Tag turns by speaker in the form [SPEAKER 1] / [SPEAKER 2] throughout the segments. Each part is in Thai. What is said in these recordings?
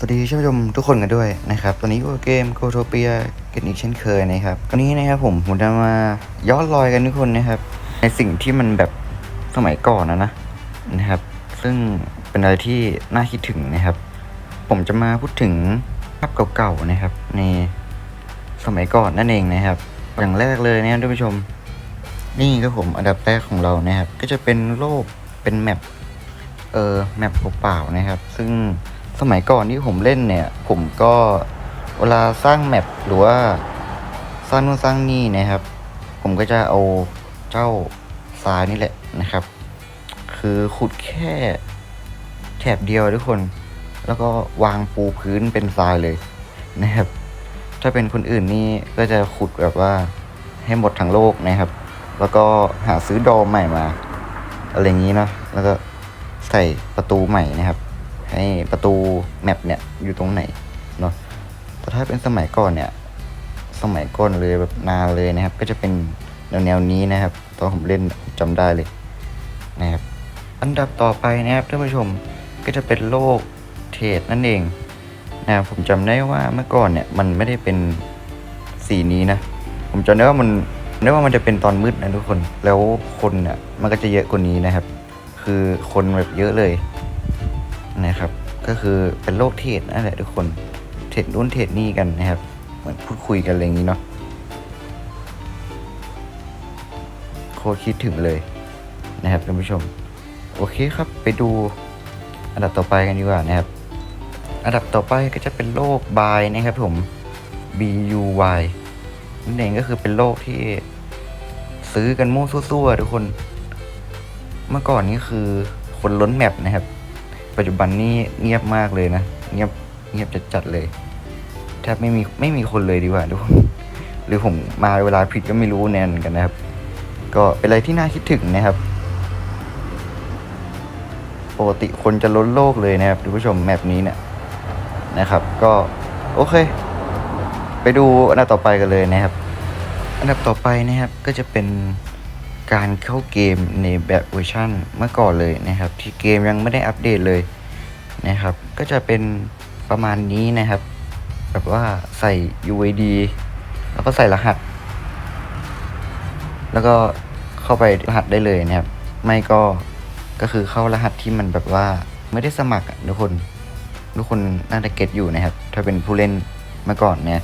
[SPEAKER 1] สวัสดีท่านผู้ชมทุกคนกันด้วยนะครับตอนนี้ก็เกมโคโทเปียกันอีกเช่นเคยนะครับตอนนี้นะครับผมผมจะมาย้อนรอยกันทุกคนนะครับ ในสิ่งที่มันแบบสมัยก่อนนะนะนะครับ ซึ่งเป็นอะไรที่น่าคิดถึงนะครับ ผมจะมาพูดถึงภาพเก่าๆนะครับ ในสมัยก่อนนั่นเองนะครับ อย่างแรกเลยนะครับท่านผู้ชม นี่ก็ผมอันดับแรกของเรานะครับ ก็จะเป็นโลกเป็นแมปเออแมปเปล่าๆนะครับ ซึ่ง สมัยก่อนที่ผมเล่นเนี่ย ผมก็เวลาสร้างแมปหรือว่าสร้างนู่นสร้างนี่นะครับ ผมก็จะเอาเจ้าทรายนี่แหละนะครับ คือขุดแค่แถบเดียวทุกคน แล้วก็วางปูพื้นเป็นทรายเลยนะครับ ถ้าเป็นคนอื่นนี่ก็จะขุดแบบว่าให้หมดทั้งโลกนะครับ แล้วก็หาซื้อดอมใหม่มา อะไรอย่างนี้เนาะแล้วก็ใส่ประตูใหม่นะครับ ให้ประตูแมปเนี่ยอยู่ตรงไหนเนาะแต่ถ้าเป็นสมัยก่อนเนี่ย สมัยก่อนเลยแบบนานเลยนะครับ ก็จะเป็นแนวแนวๆนี้นะครับ ตอนผมเล่นจำได้เลยนะครับ อันดับต่อไปนะครับท่านผู้ชมก็จะเป็นโลกเทรดนั่นเองนะครับผมจำได้ว่าเมื่อก่อนเนี่ยมันไม่ได้เป็นสีนี้นะ ผมจำได้ว่ามันได้ว่ามันจะเป็นตอนมืดนะทุกคน แล้วคนเนี่ยมันก็จะเยอะกว่านี้นะครับ คือคนแบบเยอะเลย นะครับ ก็คือเป็นโลกเทรดนั่นแหละทุกคนเทรดรุ่นเทรดนี่กันนะครับ เหมือนพูดคุยกันอะไรอย่างนี้เนาะโคตรคิดถึงเลยนะครับท่านผู้ชม โอเคครับไปดูอันดับต่อไปกันดีกว่านะครับ อันดับต่อไปก็จะเป็นโลกบายนะครับผม B U Y นั่นเองก็คือเป็นโลกที่ซื้อกันมั่วซั่วๆทุกคน เมื่อก่อนนี้คือคนล้นแมปนะครับ ปัจจุบันนี้เงียบมากเลยนะ เงียบเงียบจัดๆเลยแทบไม่มีไม่มีคนเลยดีกว่าทุกคนหรือผมมาเวลาผิดก็ไม่รู้แน่นกันนะครับ ก็เป็นอะไรที่น่าคิดถึงนะครับปกติคนจะล้นโลกเลยนะครับท่านผู้ชมแมปนี้เนี่ยนะครับ ก็โอเค ไปดูอันดับต่อไปกันเลยนะครับ อันดับต่อไปนะครับก็จะเป็น การเข้าเกมในแบบเวอร์ชันเมื่อก่อนเลยนะครับ ที่เกมยังไม่ได้อัปเดตเลยนะครับ ก็จะเป็นประมาณนี้นะครับ แบบว่าใส่ UID แล้วก็ใส่รหัส แล้วก็เข้าไปรหัสได้เลยนะครับ ไม่ก็ก็คือเข้ารหัสที่มันแบบว่าไม่ได้สมัครทุกคนทุกคนน่าจะเก็ตอยู่นะครับ ถ้าเป็นผู้เล่นเมื่อก่อนเนี่ย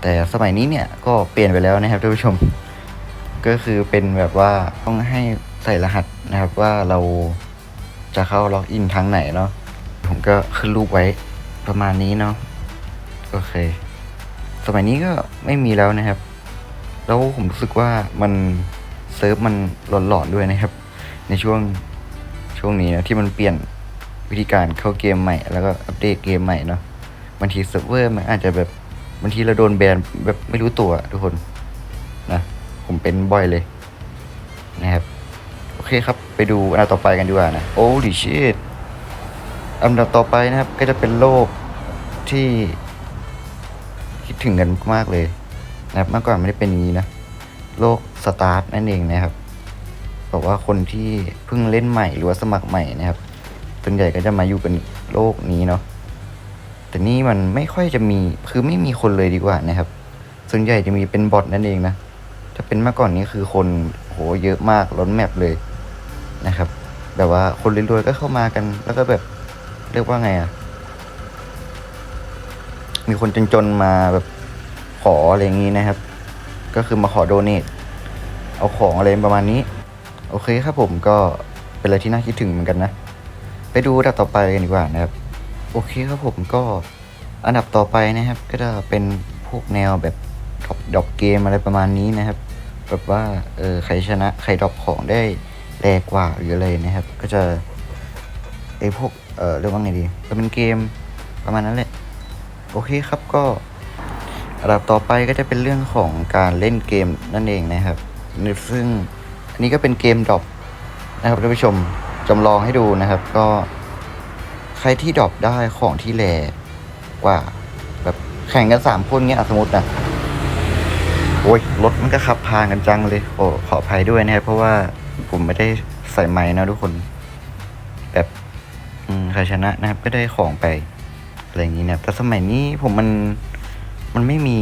[SPEAKER 1] แต่สมัยนี้เนี่ยก็เปลี่ยนไปแล้วนะครับท่านผู้ชม ก็คือเป็นแบบว่าต้องให้ใส่รหัสนะครับว่าเราจะเข้าล็อกอินทางไหนเนาะผมก็ขึ้นรูปไว้ประมาณนี้เนาะโอเค สมัยนี้ก็ไม่มีแล้วนะครับ แล้วผมรู้สึกว่ามันเซิร์ฟมันหลอนๆด้วยนะครับ ในช่วงช่วงนี้นะที่มันเปลี่ยนวิธีการเข้าเกมใหม่ แล้วก็อัปเดตเกมใหม่เนาะบางทีเซิร์ฟเวอร์มันอาจจะแบบบางทีเราโดนแบนแบบไม่รู้ตัวทุกคน ผมเป็นบ่อยเลยนะครับ โอเคครับ ไปดูอันดับต่อไปกันดีกว่านะ โอ้ดิชิตอันดับต่อไปนะครับ ก็จะเป็นโลกที่คิดถึงกันมากเลยนะครับเมื่อก่อนไม่ได้เป็นอย่างนี้นะโลกสตาร์ทนั่นเองนะครับบอกว่าคนที่เพิ่งเล่นใหม่หรือว่าสมัครใหม่นะครับส่วนใหญ่ก็จะมาอยู่กันโลกนี้เนาะแต่นี่มันไม่ค่อยจะมีคือไม่มีคนเลยดีกว่านะครับ ส่วนใหญ่จะมีเป็นบอทนั่นเองนะ ถ้าเป็นเมื่อก่อนนี้คือคนโหเยอะมากล้นแมปเลยนะครับแบบว่าคนรวยๆก็เข้ามากัน แล้วก็แบบเรียกว่าไงอะมีคนจนๆมาแบบขออะไรอย่างนี้นะครับ ก็คือมาขอโดเนทเอาของอะไรประมาณนี้ โอเคครับผมก็เป็นอะไรที่น่าคิดถึงเหมือนกันนะ ไปดูอันดับต่อไปกันดีกว่านะครับ โอเคครับผมก็อันดับต่อไปนะครับ ก็จะเป็นพวกแนวแบบดรอปดอปเกมอะไรประมาณนี้นะครับ แบบว่าเออใครชนะใครดรอปของได้แรงกว่าหรืออะไรนะครับ ก็จะไอพวกเออเรียกว่าไงดีก็เป็นเกมประมาณนั้นแหละโอเคครับก็อันดับต่อไปก็จะเป็นเรื่องของการเล่นเกมนั่นเองนะครับ ซึ่งอันนี้ก็เป็นเกมดรอปนะครับท่านผู้ชมจำลองให้ดูนะครับ ก็ใครที่ดรอปได้ของที่แหลกว่า แบบแข่งกันสามคนเงี้ยสมมตินะ โอ้ยรถมันก็ขับพานกันจังเลย โอ้ขออภัยด้วยนะครับเพราะว่าผมไม่ได้ใส่ไม้นะทุกคน แบบอืมใครชนะนะครับ ก็ได้ของไปอะไรอย่างนี้นะแต่สมัยนี้ผมมันมันไม่มี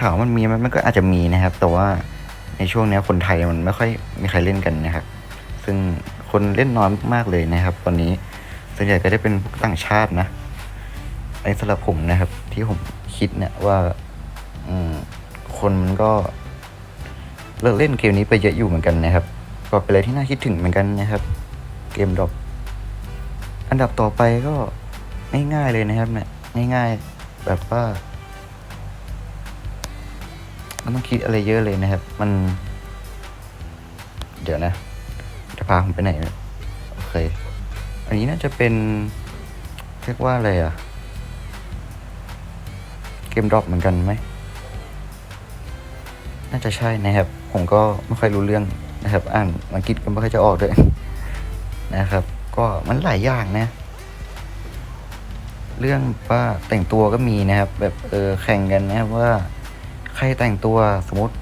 [SPEAKER 1] ถามว่ามันมีมมันก็อาจจะมีนะครับ แต่ว่าในช่วงเนี้ยคนไทยมันไม่ค่อยมีใครเล่นกันนะครับ ซึ่งคนเล่นน้อยมากเลยนะครับ ตอนนี้ส่วนใหญ่ก็ได้เป็นพวกต่างชาตินะในสำหรับผมนะครับ ที่ผมคิดเนี่ยว่า อืม คนมันก็เลิกเล่นเกมนี้ไปเยอะอยู่เหมือนกันนะครับ ก็เป็นอะไรที่น่าคิดถึงเหมือนกันนะครับ เกมดรอปอันดับต่อไปก็ง่ายๆเลยนะครับ เนี่ยง่าย ๆ แบบว่าไม่ต้องคิดอะไรเยอะเลยนะครับ มัน เดี๋ยวนะ จะพาผมไปไหนโอเค อันนี้น่าจะเป็นเรียกว่าอะไรอะเกมดรอปเหมือนกันไหม น่าจะใช่นะครับ ผมก็ไม่ค่อยรู้เรื่องนะครับ อ่านอังกฤษก็ไม่ค่อยจะออกด้วยนะครับ ก็มันหลายอย่างนะ เรื่องว่าแต่งตัวก็มีนะครับ แบบเออแข่งกันนะครับว่าใครแต่งตัวสมมติ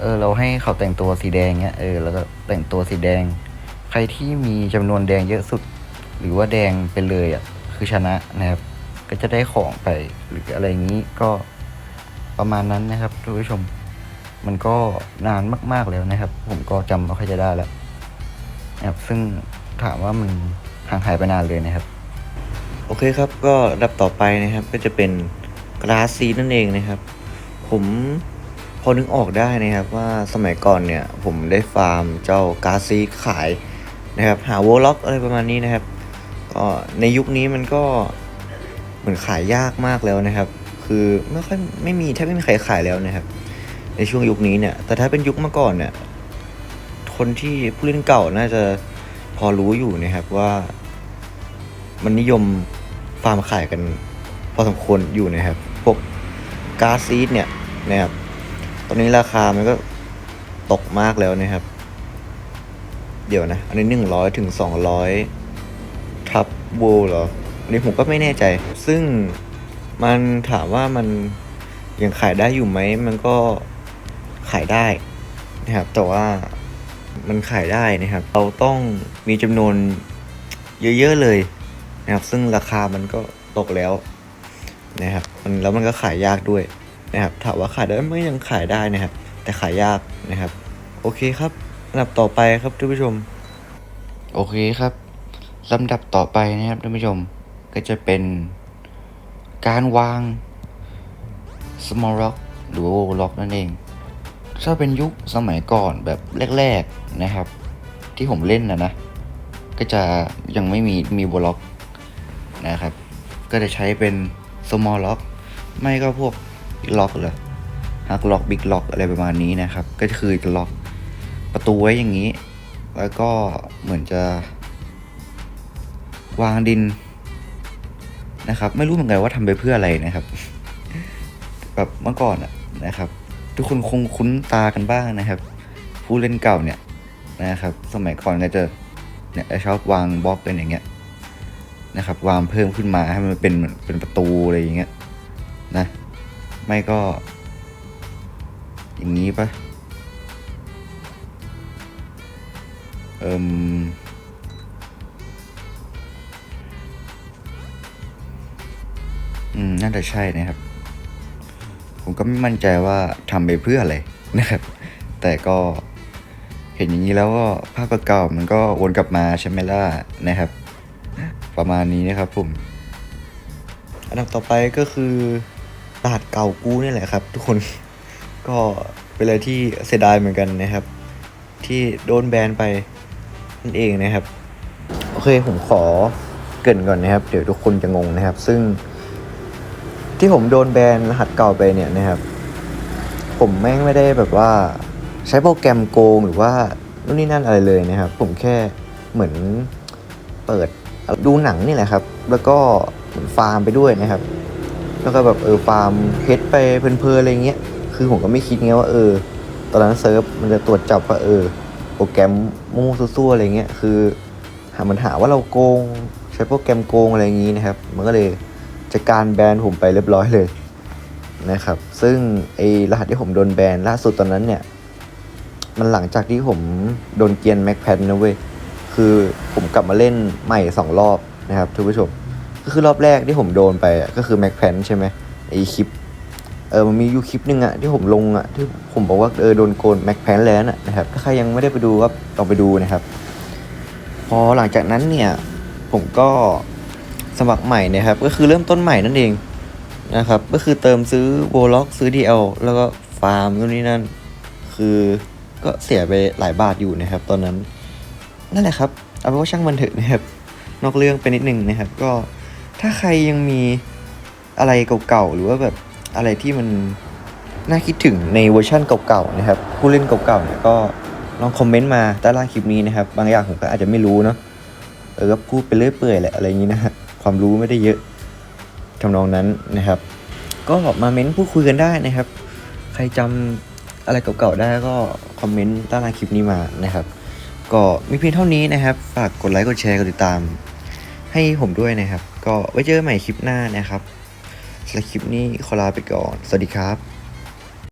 [SPEAKER 1] เออเราให้เขาแต่งตัวสีแดงเงี้ยเออแล้วก็แต่งตัวสีแดง ใครที่มีจำนวนแดงเยอะสุด หรือว่าแดงไปเลยอะคือชนะนะครับ ก็จะได้ของไปหรืออะไรอย่างนี้ก็ ประมาณนั้นนะครับทุกผู้ชม มันก็นานมาก ๆแล้วนะครับ ผมก็จำไม่ค่อยจะได้แล้วนะครับซึ่งถามว่ามันห่างหายไปนานเลยนะครับ
[SPEAKER 2] โอเคครับก็ลำดับต่อไปนะครับก็จะเป็นกราซีนั่นเองนะครับ ผมพอนึกออกได้นะครับว่าสมัยก่อนเนี่ยผมได้ฟาร์มเจ้ากราซีขายนะครับหาโวล็อกอะไรประมาณนี้นะครับก็ในยุคนี้มันก็เหมือนขายยากมากแล้วนะครับ คือไม่ค่อยไม่มีแทบไม่มีใครขายแล้วนะครับ ในช่วงยุคนี้เนี่ย แต่ถ้าเป็นยุคเมื่อก่อนเนี่ย คนที่ผู้เล่นเก่าน่าจะพอรู้อยู่นะครับว่า มันนิยมฟาร์มขายกัน พอสมควรอยู่นะครับพวกกาซีดเนี่ยนะครับตอนนี้ราคามันก็ตกมากแล้วนะครับ เดี๋ยวนะ อันนี้หนึ่งร้อยถึงสองร้อยทับโวเหรอ อันนี้ผมก็ไม่แน่ใจ ซึ่ง มันถามว่ามันยังขายได้อยู่ไหม มันก็ขายได้นะครับ แต่ว่ามันขายได้นะครับ เราต้องมีจำนวนเยอะๆเลยนะครับ ซึ่งราคามันก็ตกแล้วนะครับ มันแล้วมันก็ขายยากด้วยนะครับ ถามว่าขายได้ไหมยังขายได้นะครับ แต่ขายยากนะครับ โอเคครับอันดับต่อไปครับท่านผู้ชม
[SPEAKER 1] โอเคครับลำดับต่อไปนะครับท่านผู้ชมก็จะเป็น การวาง small rock หรือว่า wall lock นั่นเอง ถ้าเป็นยุคสมัยก่อนแบบแรกๆนะครับ ที่ผมเล่นนะนะ ก็จะยังไม่มีมี wall lock นะครับ ก็จะใช้เป็น small lock ไม่ก็พวก big lock เลยฮักล็อกบิ๊กล็อกอะไรประมาณนี้นะครับ ก็คือจะล็อกประตูไว้อย่างนี้ แล้วก็เหมือนจะ วางดิน นะครับไม่รู้เหมือนกันว่าทำไปเพื่ออะไรนะครับ แบบเมื่อก่อนอะนะครับ ทุกคนคงคุ้นตากันบ้างนะครับ ผู้เล่นเก่าเนี่ยนะครับ สมัยก่อนก็จะเนี่ยชอบวางบล็อกกันอย่างเงี้ยนะครับ วางเพิ่มขึ้นมาให้มันเป็นเป็นประตูอะไรอย่างเงี้ยนะ ไม่ก็ อย่างนี้ปะเอิม อืม น่าจะใช่นะครับ ผมก็ไม่มั่นใจว่าทำไปเพื่ออะไรนะครับ แต่ก็เห็นอย่างนี้แล้วก็ภาพเก่ามันก็วนกลับมาใช่ไหมล่ะนะครับ ประมาณนี้นะครับผม
[SPEAKER 2] อันดับต่อไปก็คือรหัสเก่ากูนี่แหละครับ ทุกคน ก็เป็นอะไรที่เสียดายเหมือนกันนะครับ ที่โดนแบนไปนั่นเองนะครับ โอเคผมขอเกินก่อนนะครับ เดี๋ยวทุกคนจะงงนะครับ ซึ่ง ที่ผมโดนแบนรหัสเก่าไปเนี่ยนะครับ ผมแม่งไม่ได้แบบว่า ใช้โปรแกรมโกงหรือว่านู่นนี่นั่นอะไรเลยนะครับ ผมแค่เหมือนเปิดดูหนังนี่แหละครับ แล้วก็เหมือนฟาร์มไปด้วยนะครับ แล้วก็แบบเออฟาร์มเพชรไปเพลินๆอะไรเงี้ยคือผมก็ไม่คิดไงว่าเออ ตอนนั้นเซิร์ฟมันจะตรวจจับว่าเออ โปรแกรมมั่วซั่วๆอะไรเงี้ยคือหามันหาว่าเราโกง ใช้โปรแกรมโกงอะไรอย่างงี้นะครับ มันก็เลย จัดการแบนผมไปเรียบร้อยเลยนะครับ ซึ่งไอรหัสที่ผมโดนแบนล่าสุดตอนนั้นเนี่ย มันหลังจากที่ผมโดนเกียนแม็กแพดนะเว้ย คือผมกลับมาเล่นใหม่สองรอบนะครับทุกผู้ชม ก็คือรอบแรกที่ผมโดนไปก็คือแม็กแพนใช่ไหมไอคลิปเออมันมีอยู่คลิปหนึ่งอะที่ผมลงอะที่ผมบอกว่าเออโดนโกนแม็กแพนแล้วนะครับ ถ้าใครยังไม่ได้ไปดูก็ลองไปดูนะครับ พอหลังจากนั้นเนี่ยผมก็ สมัครใหม่นะครับ ก็คือเริ่มต้นใหม่นั่นเองนะครับ ก็คือเติมซื้อโวล็อกซื้อ DL แล้วก็ฟาร์มนู่นนี่นั่น คือก็เสียไปหลายบาทอยู่นะครับ ตอนนั้น นั่นแหละครับ เอาเป็นว่าช่างมันเถอะนะครับ นอกเรื่องไปนิดนึงนะครับ ก็ถ้าใครยังมีอะไรเก่าๆ หรือว่าแบบอะไรที่มันน่าคิดถึงในเวอร์ชั่นเก่าๆ นะครับ ผู้เล่นเก่าๆเนี่ยก็ลองคอมเมนต์มาใต้ล่างคลิปนี้นะครับ บางอย่างผมก็อาจจะไม่รู้เนาะเออก็พูดไปเรื่อยเปื่อยแหละอะไรอย่างนี้นะฮะ ความรู้ไม่ได้เยอะทำนองนั้นนะครับ ก็มาเม้นพูดคุยกันได้นะครับ ใครจำอะไรเก่าๆได้ก็คอมเมนต์ใต้ล่าคลิปนี้มานะครับ ก็มีเพียงเท่านี้นะครับ ฝากกดไลค์กดแชร์กดติดตาม ให้ผมด้วยนะครับ ก็ไว้เจอกันใหม่คลิปหน้านะครับสำหรับคลิปนี้ขอลาไปก่อน สวัสดีครับ